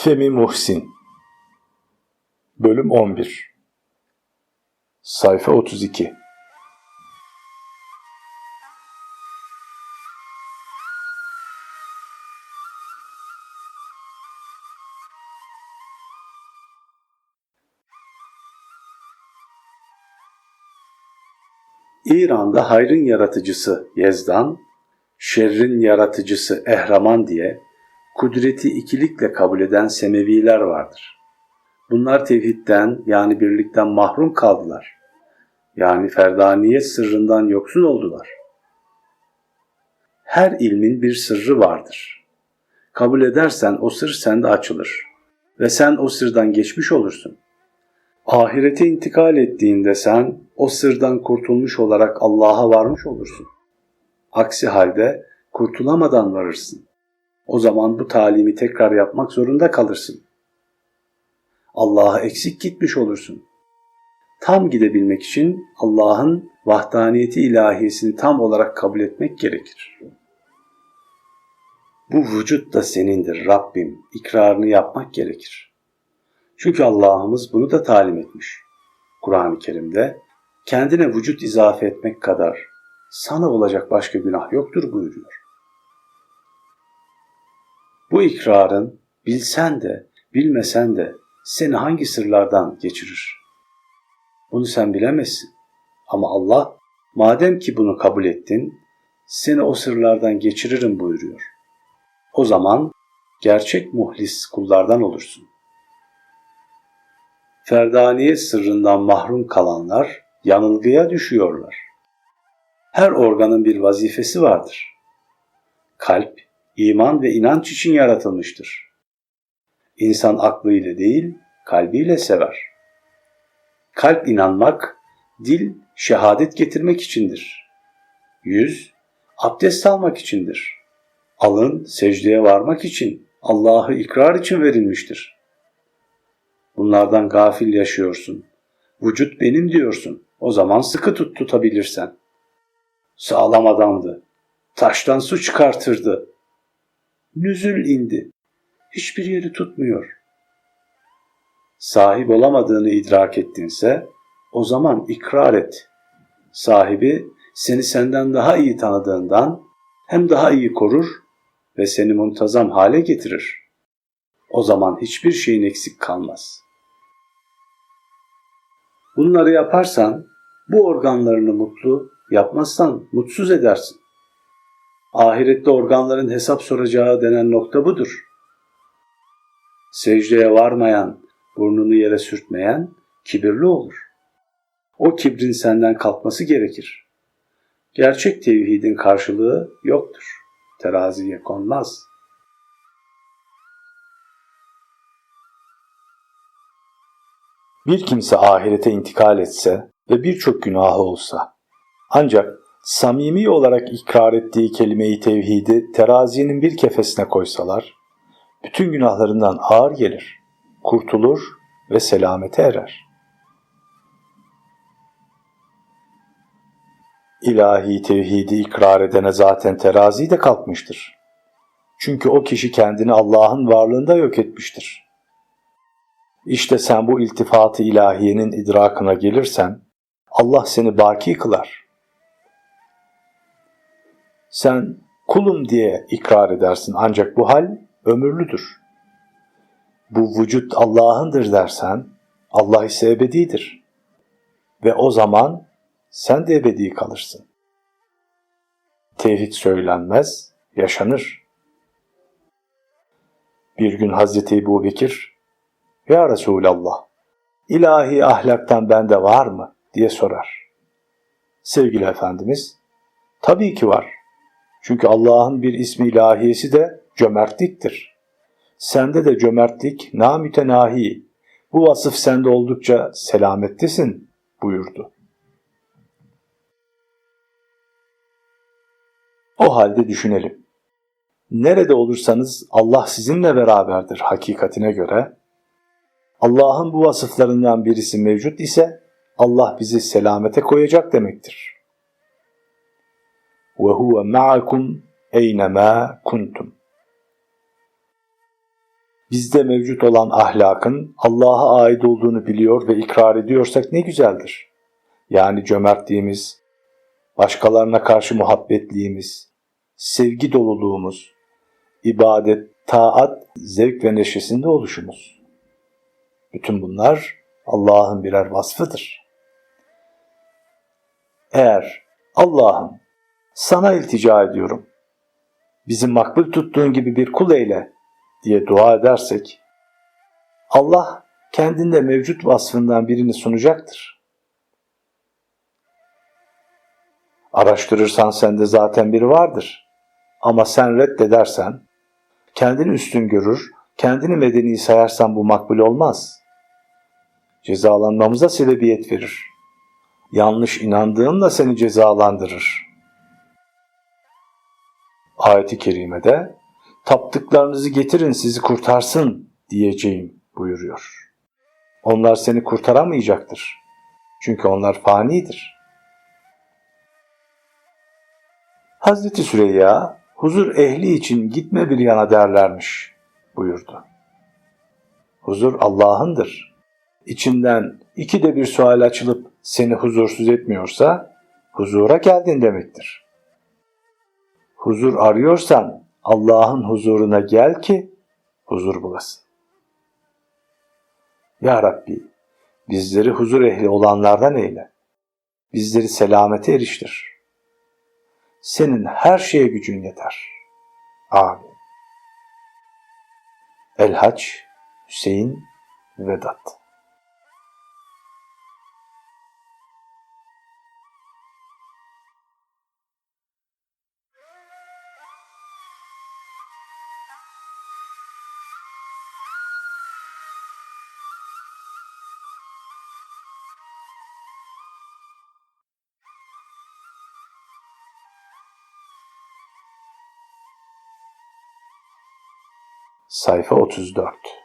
Femi Muhsin. Bölüm 11 Sayfa 32 İran'da hayrın yaratıcısı Yezdan, şerrin yaratıcısı Ehraman diye kudreti ikilikle kabul eden Semeviler vardır. Bunlar tevhidden yani birlikten mahrum kaldılar. Yani ferdaniyet sırrından yoksun oldular. Her ilmin bir sırrı vardır. Kabul edersen o sır sende açılır ve sen o sırdan geçmiş olursun. Ahirete intikal ettiğinde sen o sırdan kurtulmuş olarak Allah'a varmış olursun. Aksi halde kurtulamadan varırsın. O zaman bu talimi tekrar yapmak zorunda kalırsın. Allah'a eksik gitmiş olursun. Tam gidebilmek için Allah'ın vahdaniyeti ilahiyesini tam olarak kabul etmek gerekir. Bu vücut da senindir Rabbim ikrarını yapmak gerekir. Çünkü Allah'ımız bunu da talim etmiş. Kur'an-ı Kerim'de kendine vücut izafe etmek kadar sana olacak başka günah yoktur buyuruyor. Bu ikrarın bilsen de bilmesen de seni hangi sırlardan geçirir? Bunu sen bilemezsin. Ama Allah madem ki bunu kabul ettin seni o sırlardan geçiririm buyuruyor. O zaman gerçek muhlis kullardan olursun. Ferdaniyet sırrından mahrum kalanlar yanılgıya düşüyorlar. Her organın bir vazifesi vardır. Kalp, iman ve inanç için yaratılmıştır. İnsan aklıyla değil, kalbiyle sever. Kalp inanmak, dil şehadet getirmek içindir. Yüz, abdest almak içindir. Alın secdeye varmak için, Allah'ı ikrar için verilmiştir. Bunlardan gafil yaşıyorsun. Vücut benim diyorsun. O zaman sıkı tut tutabilirsen. Sağlam adamdı. Taştan su çıkartırdı. Nüzül indi. Hiçbir yeri tutmuyor. Sahip olamadığını idrak ettinse o zaman ikrar et. Sahibi seni senden daha iyi tanıdığından hem daha iyi korur ve seni muntazam hale getirir. O zaman hiçbir şeyin eksik kalmaz. Bunları yaparsan bu organlarını mutlu, yapmazsan mutsuz edersin. Ahirette organların hesap soracağı denen nokta budur. Secdeye varmayan, burnunu yere sürtmeyen kibirli olur. O kibrin senden kalkması gerekir. Gerçek tevhidin karşılığı yoktur. Teraziye konmaz. Bir kimse ahirete intikal etse ve birçok günahı olsa, ancak samimi olarak ikrar ettiği kelimeyi tevhidi terazinin bir kefesine koysalar, bütün günahlarından ağır gelir, kurtulur ve selamete erer. İlahi tevhidi ikrar edene zaten terazi de kalkmıştır. Çünkü o kişi kendini Allah'ın varlığında yok etmiştir. İşte sen bu iltifatı ilahiyenin idrakına gelirsen Allah seni baki kılar. Sen kulum diye ikrar edersin ancak bu hal ömürlüdür. Bu vücut Allah'ındır dersen Allah ise ebedidir. Ve o zaman sen de ebedi kalırsın. Tevhid söylenmez, yaşanır. Bir gün Hazreti Ebu Bekir ya Resulallah, ilahi ahlaktan bende var mı? diye sorar. Sevgili Efendimiz, tabii ki var. Çünkü Allah'ın bir ismi ilahiyesi de cömertliktir. Sende de cömertlik namütenahi, bu vasıf sende oldukça selametlisin buyurdu. O halde düşünelim. Nerede olursanız Allah sizinle beraberdir hakikatine göre Allah'ın bu vasıflarından birisi mevcut ise Allah bizi selamete koyacak demektir. Ve huve ma'akum eynema kuntum. bizde mevcut olan ahlakın Allah'a ait olduğunu biliyor ve ikrar ediyorsak ne güzeldir. Yani cömertliğimiz, başkalarına karşı muhabbetliğimiz, sevgi doluluğumuz, ibadet, taat, zevk ve neşesinde oluşumuz. Bütün bunlar Allah'ın birer vasfıdır. Eğer Allah'ım sana iltica ediyorum, bizi makbul tuttuğun gibi bir kul eyle diye dua edersek, Allah kendinde mevcut vasfından birini sunacaktır. Araştırırsan sende zaten biri vardır. Ama sen reddedersen, kendini üstün görür, kendini medeni sayarsan bu makbul olmaz. Cezalanmamıza sebebiyet verir. Yanlış inandığınla seni cezalandırır. Ayet-i kerimede taptıklarınızı getirin sizi kurtarsın diyeceğim buyuruyor. Onlar seni kurtaramayacaktır. Çünkü onlar fanidir. Hazreti Süreyya huzur ehli için gitme bir yana derlermiş buyurdu. Huzur Allah'ındır. İçinden iki de bir sual açılıp seni huzursuz etmiyorsa huzura geldin demektir. Huzur arıyorsan Allah'ın huzuruna gel ki huzur bulasın. Ya Rabbi bizleri huzur ehli olanlardan eyle. Bizleri selamete eriştir. Senin her şeye gücün yeter. Amin. El Haç Hüseyin Vedat Sayfa 34